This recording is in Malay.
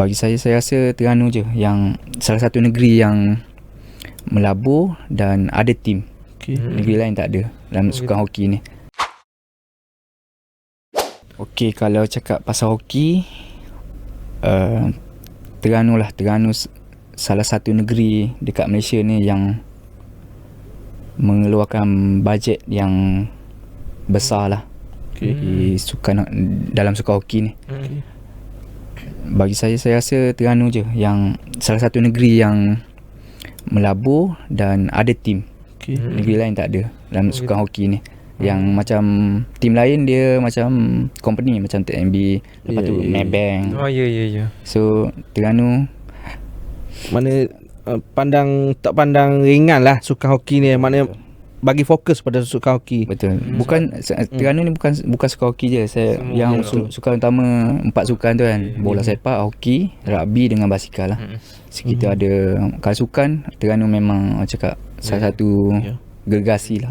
bagi saya saya rasa Terengganu je yang salah satu negeri yang melabur dan ada tim. Okey. Negeri lain tak ada dalam sukan hoki ni. Okey, kalau cakap pasal hoki, uh, Terengganu lah. Terengganu salah satu negeri dekat Malaysia ni yang mengeluarkan bajet yang besar lah Okey. di sukan dalam sukan hoki ni. Bagi saya saya rasa Terengganu je yang salah satu negeri yang melabur dan ada tim. Okey. Negeri lain tak ada dalam Oh, sukan hoki ni. Yang macam tim lain dia macam company macam TMB, lepas Ya, tu ya, ya. Maybank. Oh ya ya ya. So Terengganu Mana uh, pandang tak pandang ringan lah sukan hoki ni. Mana bagi fokus pada sukan hoki. betul. Bukan hmm. Terengganu ni bukan bukan sukan hoki je. Saya Semua yang ya. su, sukan utama empat sukan tu kan. Bola sepak, hoki, rugby dengan basikal lah. Hmm. So, kita ada kalau sukan Terengganu memang cakap salah satu Ya. gergasi lah